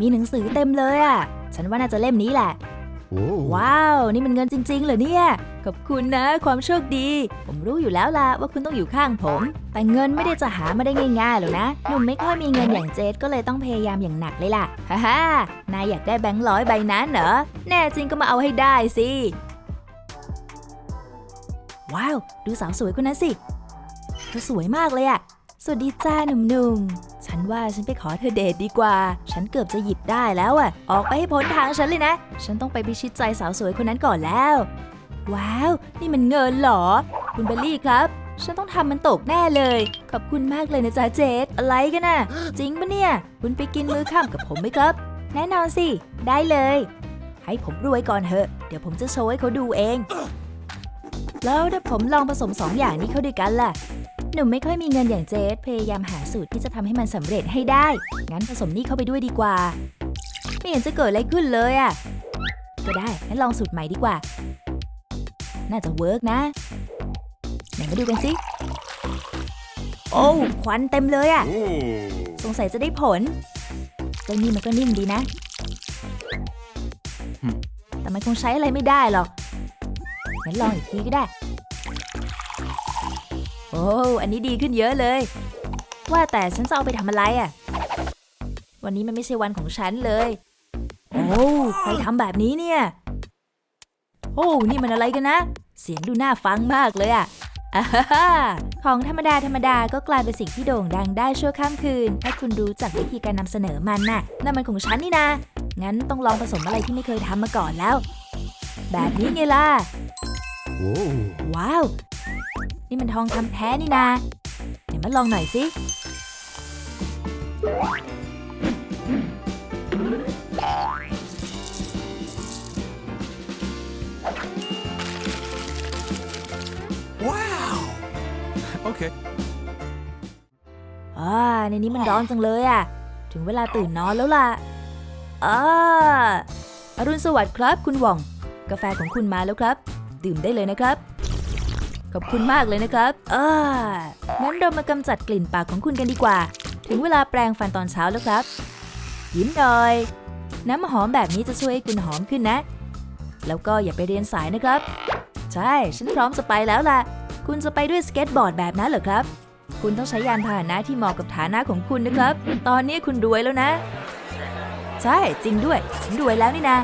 มีหนังสือเต็มเลยอะ ฉันว่าน่าจะเล่มนี้แหละ Whoa. ว้าว นี่มันเงินจริง ๆ เหรอเนี่ย ขอบคุณนะ ความโชคดี ผมรู้อยู่แล้วล่ะว่าคุณต้องอยู่ข้างผม แต่เงินไม่ได้จะหามาได้ง่ายๆหรอกนะ หนุ่มไม่ค่อยมีเงินอย่างเจสก็เลยต้องพยายามอย่างหนักเลยล่ะ ฮ่าฮ่านายอยากได้แบงค์ร้อยใบนั้นเหรอ แน่จริงก็มาเอาให้ได้สิ ว้าว ดูสาวสวยคนนั้นสิเธอสวยมากเลยอะสวัสดีจ้าหนุ่มๆ ฉันว่าฉันไปขอเธอเดทดีกว่า ฉันเกือบจะหยิบได้แล้วอะออกไปให้พ้นทางฉันเลยนะ ฉันต้องไปพิชิตใจสาวสวยคนนั้นก่อนแล้ว ว้าว นี่มันเงินเหรอ คุณเบลลี่ครับ ฉันต้องทำมันตกแน่เลย ขอบคุณมากเลยนะจ๊ะเจดอะไรกันน่ะ จริงปะเนี่ย คุณไปกินมื้อค่ำกับผมไหมครับ แน่นอนสิ ได้เลย ให้ผมรวยก่อนเถอะ เดี๋ยวผมจะโชว์ให้เขาดูเอง แล้วถ้าผมลองผสมสองอย่างนี้เข้าด้วยกันล่ะ หนุ่มไม่ค่อยมีเงินอย่างเจสพยายามหาสูตรที่จะทำให้มันสำเร็จให้ได้ งั้นผสมนี่เข้าไปด้วยดีกว่า ไม่เห็นจะเกิดอะไรขึ้นเลยอะ่ะ ก็ได้ งั้นลองสูตรใหม่ดีกว่า น่าจะเวิร์กนะ ไหนมาดูกันสิ โอ้ควันเต็มเลยอะ่ะ Ooh. สงสัยจะได้ผลเจ้านี่มันก็นิ่มดีนะหึแต่มันคงใช้อะไรไม่ได้หรอก งั้นลองอีกทีก็ได้ โอ้ อันนี้ดีขึ้นเยอะเลย ว่าแต่ฉันจะเอาไปทำอะไรอะ่ะ วันนี้มันไม่ใช่วันของฉันเลย โอ้ใครทำแบบนี้เนี่ย โอ้ นี่มันอะไรกันนะ เสียงดูน่าฟังมากเลยอะอ่าฮ่าฮ่าของธรรมดาธรรมดาก็กลายเป็นสิ่งที่โด่งดังได้ชั่วข้ามคืน ถ้าคุณรู้จักวิธีการนำเสนอมันน่ะนั่นมันของฉันนี่นะงั้นต้องลองผสมอะไรที่ไม่เคยทำมาก่อนแล้ว แบบนี้ไงล่ะ Whoa. ว้าว นี่มันทองคำแท้นี่นาเดี๋ยวมาลองหน่อยสิ Wow. Okay. อ่าในนี้มันร้อนจังเลยอะถึงเวลาตื่นนอนแล้วล่ะอ่าอรุณสวัสดิ์ครับคุณหว่อง กาแฟของคุณมาแล้วครับ ดื่มได้เลยนะครับ ขอบคุณมากเลยนะครับอ่างั้นเรามากำจัดกลิ่นปากของคุณกันดีกว่า ถึงเวลาแปรงฟันตอนเช้าแล้วครับ ยิ้มหน่อย น้ำหอมแบบนี้จะช่วยให้คุณหอมขึ้นนะ แล้วก็อย่าไปเรียนสายนะครับ ใช่ ฉันพร้อมจะไปแล้วล่ะ คุณจะไปด้วยสเก็ตบอร์ดแบบนั้นเหรอครับ คุณต้องใช้ยานพาหนะที่เหมาะกับฐานะของคุณนะครับ ตอนนี้คุณรวยแล้วนะ ใช่ จริงด้วย ฉันรวยแล้วนี่นะ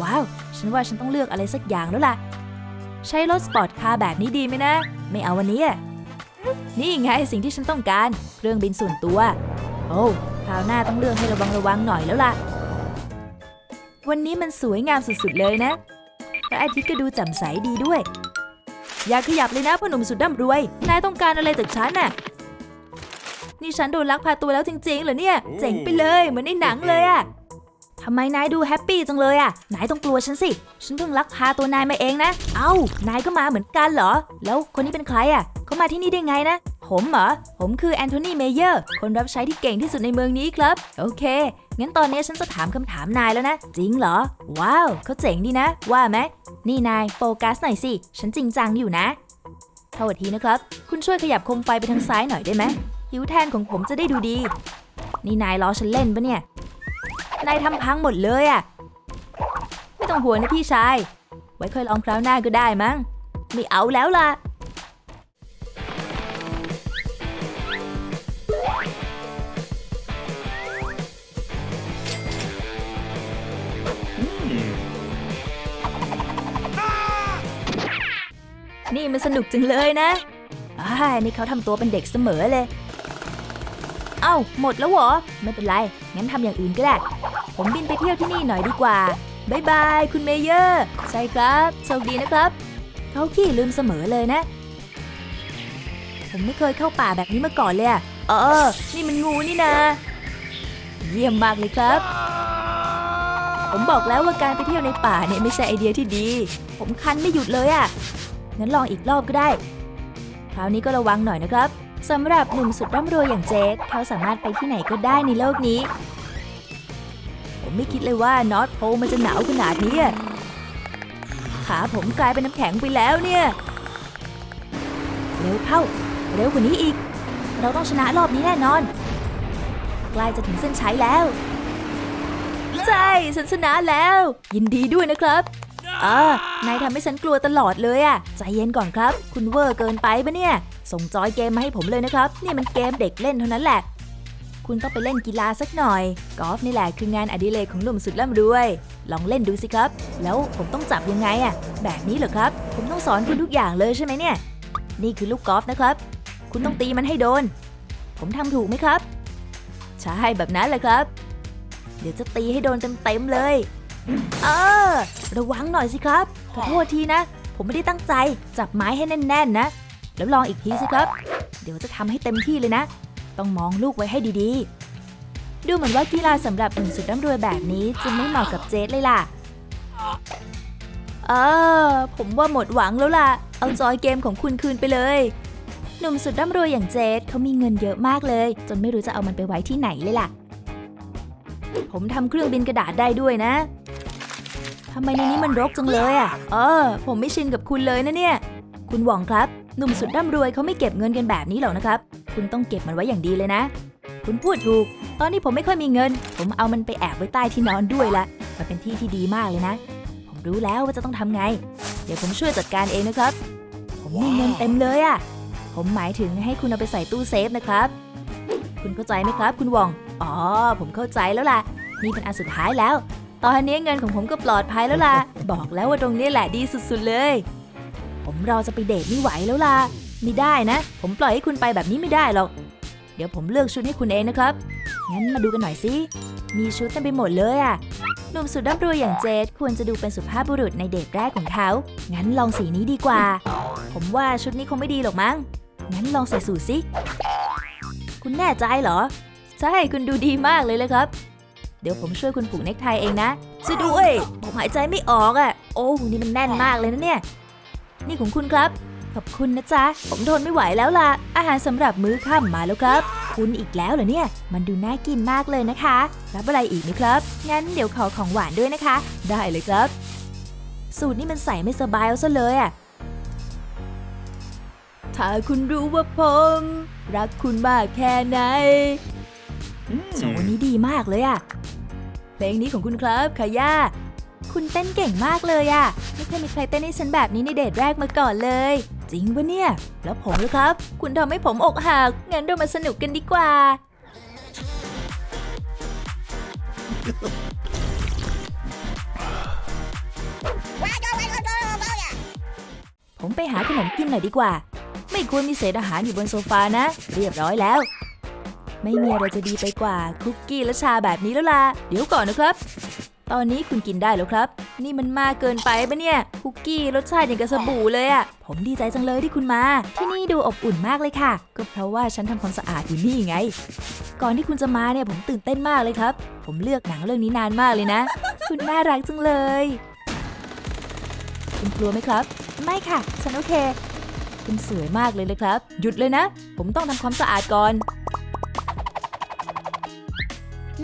ว้าว ฉันว่าฉันต้องเลือกอะไรสักอย่างแล้วล่ะ ใช้รถสปอร์ตคาร์แบบนี้ดีไหมนะ ไม่เอาวันนี้นี่ไงสิ่งที่ฉันต้องการ เครื่องบินส่วนตัว โอ้คราวหน้าต้องเลือกให้ระวังระวังหน่อยแล้วล่ะ วันนี้มันสวยงามสุดๆเลยนะและอาทิตย์ก็ดูแจ่มใสดีด้วย อย่าขยับเลยนะพ่อหนุ่มสุดร่ำรวย นายต้องการอะไรจากฉันน่ะ นี่ฉันโดนลักพาตัวแล้วจริงๆเหรอเนี่ย เจ๋งไปเลยเหมือนในหนังเลยอะำไมนายดูแฮปปี้จังเลยอะนายต้องกลัวฉันสิ ฉันเพิ่งลักพาตัวนายมาเองนะ เอ้านายก็มาเหมือนกันเหรอ แล้วคนนี้เป็นใครอะเขามาที่นี่ได้ไงนะ ผมเหรอ ผมคือแอนโทนีเมเยอร์ คนรับใช้ที่เก่งที่สุดในเมืองนี้ครับ โอเค งั้นตอนนี้ฉันจะถามคำถามนายแล้วนะ จริงเหรอ ว้าว เขาเจ๋งดีนะ ว่าไหม นี่นายโฟกัสหน่อยสิ ฉันจริงจังอยู่นะโทษทีนะครับ คุณช่วยขยับโคมไฟไปทางซ้ายหน่อยได้ไหมผิวแทนของผมจะได้ดูดี นี่นายล้อฉันเล่นปะเนี่ย นายทำพังหมดเลยอะไม่ต้องห่วงนะพี่ชาย ไว้ค่อยลองคราวหน้าก็ได้มั้ง ไม่เอาแล้วล่ะ นี่มันสนุกจังเลยนะอ่านี่เขาทำตัวเป็นเด็กเสมอเลยเอ้าหมดแล้วเหรอ ไม่เป็นไร งั้นทำอย่างอื่นก็ได้ ผมบินไปเที่ยวที่นี่หน่อยดีกว่าบายบาย คุณเมเยอร์ ใช่ครับโชคดีนะครับ เขาขี้ลืมเสมอเลยนะ ผมไม่เคยเข้าป่าแบบนี้มาก่อนเลยอะเออ นี่มันงูนี่นะ เยี่ยมมากเลยครับ ผมบอกแล้วว่าการไปเที่ยวในป่าเนี่ยไม่ใช่ไอเดียที่ดี ผมคันไม่หยุดเลยอะงั้นลองอีกรอบก็ได้ คราวนี้ก็ระวังหน่อยนะครับ สำหรับหนุ่มสุดร่ำรวยอย่างเจสเขาสามารถไปที่ไหนก็ได้ในโลกนี้ ผมไม่คิดเลยว่านอตโพลมันจะหนาวขนาดนี้ขาผมกลายเป็นน้ำแข็งไปแล้วเนี่ย เร็วเข้า เร็วกว่านี้อีก เราต้องชนะรอบนี้แน่นอน ใกล้จะถึงเส้นชัยแล้วฉันชนะแล้ว ยินดีด้วยนะครับ เอ่านายทำให้ฉันกลัวตลอดเลยอะใจเย็นก่อนครับ คุณเวอร์เกินไปปะเนี่ย ส่งจอยเกมมาให้ผมเลยนะครับ นี่มันเกมเด็กเล่นเท่านั้นแหละ คุณต้องไปเล่นกีฬาสักหน่อย กอล์ฟนี่แหละคืองานอดิเรกของหนุ่มสุดร่ำรวย ลองเล่นดูสิครับ แล้วผมต้องจับยังไงอะแบบนี้เหรอครับ ผมต้องสอนคุณทุกอย่างเลยใช่ไหมเนี่ย นี่คือลูกกอล์ฟนะครับ คุณต้องตีมันให้โดน ผมทำถูกไหมครับ ใช่แบบนั้นแหละครับ เดี๋ยวจะตีให้โดนเต็มๆเลย เออ ระวังหน่อยสิครับ ขอโทษทีนะ ผมไม่ได้ตั้งใจ จับไม้ให้แน่นๆนะแล้วลองอีกทีสิครับ เดี๋ยวจะทำให้เต็มที่เลยนะ ต้องมองลูกไว้ให้ดีๆ ดูเหมือนว่ากีฬาสำหรับหนุ่มสุดร่ำรวยแบบนี้จะไม่เหมาะกับเจสเลยล่ะเออผมว่าหมดหวังแล้วล่ะ เอาจอยเกมของคุณคืนไปเลยหนุ่มสุดร่ำรวยอย่างเจสเขามีเงินเยอะมากเลย จนไม่รู้จะเอามันไปไว้ที่ไหนเลยล่ะ ผมทำเครื่องบินกระดาษได้ด้วยนะทำไมในนี้มันรกจังเลยอะ เออ ผมไม่ชินกับคุณเลยนะเนี่ย คุณหว่องครับ หนุ่มสุดร่ำรวยเขาไม่เก็บเงินกันแบบนี้หรอกนะครับ คุณต้องเก็บมันไว้อย่างดีเลยนะ คุณพูดถูก ตอนนี้ผมไม่ค่อยมีเงิน ผมเอามันไปแอบไว้ใต้ที่นอนด้วยละ มันเป็นที่ที่ดีมากเลยนะ ผมรู้แล้วว่าจะต้องทำไง เดี๋ยวผมช่วยจัดการเองนะครับ ผมมีเงินเต็มเลยอะผมหมายถึงให้คุณเอาไปใส่ตู้เซฟนะครับ คุณเข้าใจไหมครับ คุณหว่อง อ๋อ ผมเข้าใจแล้วล่ะ นี่เป็นอันสุดท้ายแล้ว ตอนนี้เงินของผมก็ปลอดภัยแล้วล่ะ บอกแล้วว่าตรงนี้แหละดีสุดๆเลย ผมรอจะไปเดทไม่ไหวแล้วล่ะ ไม่ได้นะ ผมปล่อยให้คุณไปแบบนี้ไม่ได้หรอก เดี๋ยวผมเลือกชุดให้คุณเองนะครับ งั้นมาดูกันหน่อยสิ มีชุดเต็มไปหมดเลยอะหนุ่มสุดร่ำรวยอย่างเจดควรจะดูเป็นสุภาพบุรุษในเดทแรกของเขา งั้นลองสีนี้ดีกว่า ผมว่าชุดนี้คงไม่ดีหรอกมั้ง งั้นลองใส่สูทสิ คุณแน่ใจเหรอ ใช่ คุณดูดีมากเลยเลยครับ เดี๋ยวผมช่วยคุณผูกเนคไทเองนะช่วยด้วย ผมหายใจไม่ออกอะ่ะ โอ้นี่มันแน่นมากเลยนะเนี่ย นี่ของคุณครับ ขอบคุณนะจ๊ะ ผมทนไม่ไหวแล้วล่ะ อาหารสำหรับมื้อค่ำมาแล้วครับ คุณอีกแล้วเหรอเนี่ย มันดูน่ากินมากเลยนะคะ รับอะไรอีกไหมครับ งั้นเดี๋ยวขอของหวานด้วยนะคะ ได้เลยครับ สูตรนี่มันใส่ไม่สบายเอาซะเลยอะถ้าคุณรู้ว่าผม รักคุณมากแค่ไหน โซนี้ดีมากเลยอะเพลงนี้ของคุณครับคาย่าคุณเต้นเก่งมากเลยอะไม่เคยมีใครเต้นให้ฉันแบบนี้ในเดทแรกมาก่อนเลย จริงปะเนี่ย แล้วผมล่ะครับ คุณทำให้ผมอกหักงั้นเรามาสนุกกันดีกว่า ผมไปหาขนมกินหน่อยดีกว่า ไม่ควรมีเศษอาหารอยู่บนโซฟานะ เรียบร้อยแล้ว ไม่มีอะไรจะดีไปกว่าคุกกี้และชาแบบนี้แล้วล่ะ เดี๋ยวก่อนนะครับ ตอนนี้คุณกินได้แล้วครับ นี่มันมากเกินไปปะเนี่ย คุกกี้รสชาติอย่างกับสบู่เลยอะผมดีใจจังเลยที่คุณมา ที่นี่ดูอบอุ่นมากเลยค่ะ ก็เพราะว่าฉันทำความสะอาดอยู่นี่ไง ก่อนที่คุณจะมาเนี่ยผมตื่นเต้นมากเลยครับ ผมเลือกหนังเรื่องนี้นานมากเลยนะ คุณน่ารักจังเลย คุณกลัวไหมครับ ไม่ค่ะ ฉันโอเค คุณสวยมากเลยเลยครับ หยุดเลยนะ ผมต้องทำความสะอาดก่อน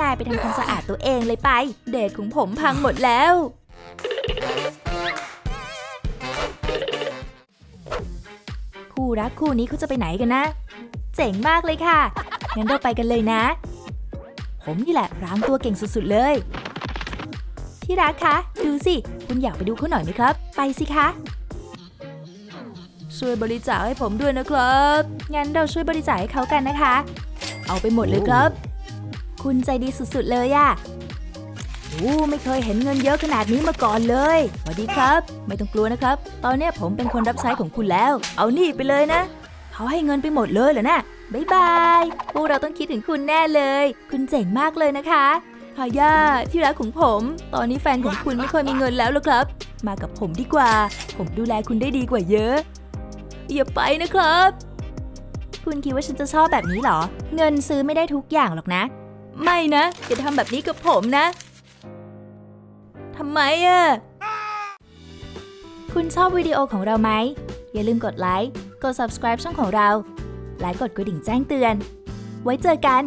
นายไปทำความสะอาดตัวเองเลยไป เดทของผมพังหมดแล้ว คู่รักคู่นี้เขาจะไปไหนกันนะ เจ๋งมากเลยค่ะ งั้นเราไปกันเลยนะ ผมนี่แหละร้างตัวเก่งสุดๆเลย ที่รักคะ ดูสิ คุณอยากไปดูเขาหน่อยไหมครับ ไปสิคะช่วยบริจาคให้ผมด้วยนะครับ งั้นเราช่วยบริจาคให้เขากันนะคะ เอาไปหมดเลยครับ คุณใจดีสุดๆเลยอะโอ้ไม่เคยเห็นเงินเยอะขนาดนี้มาก่อนเลยสวัสดีครับ ไม่ต้องกลัวนะครับ ตอนนี้ผมเป็นคนรับใช้ของคุณแล้ว เอานี่ไปเลยนะ เขาให้เงินไปหมดเลยเหรอนะบายบายพวกเราต้องคิดถึงคุณแน่เลย คุณเจ๋งมากเลยนะคะพาย่าที่รักของผม ตอนนี้แฟนของคุณไม่ค่อยมีเงินแล้วหรอครับ มากับผมดีกว่า ผมดูแลคุณได้ดีกว่าเยอะ อย่าไปนะครับ คุณคิดว่าฉันจะชอบแบบนี้เหรอ เงินซื้อไม่ได้ทุกอย่างหรอกนะ ไม่นะ อย่าทำแบบนี้กับผมนะทำไมอะคุณชอบวิดีโอของเราไหม อย่าลืมกดไลค์ กด subscribe ช่องของเรา และกดกระดิ่งแจ้งเตือน ไว้เจอกัน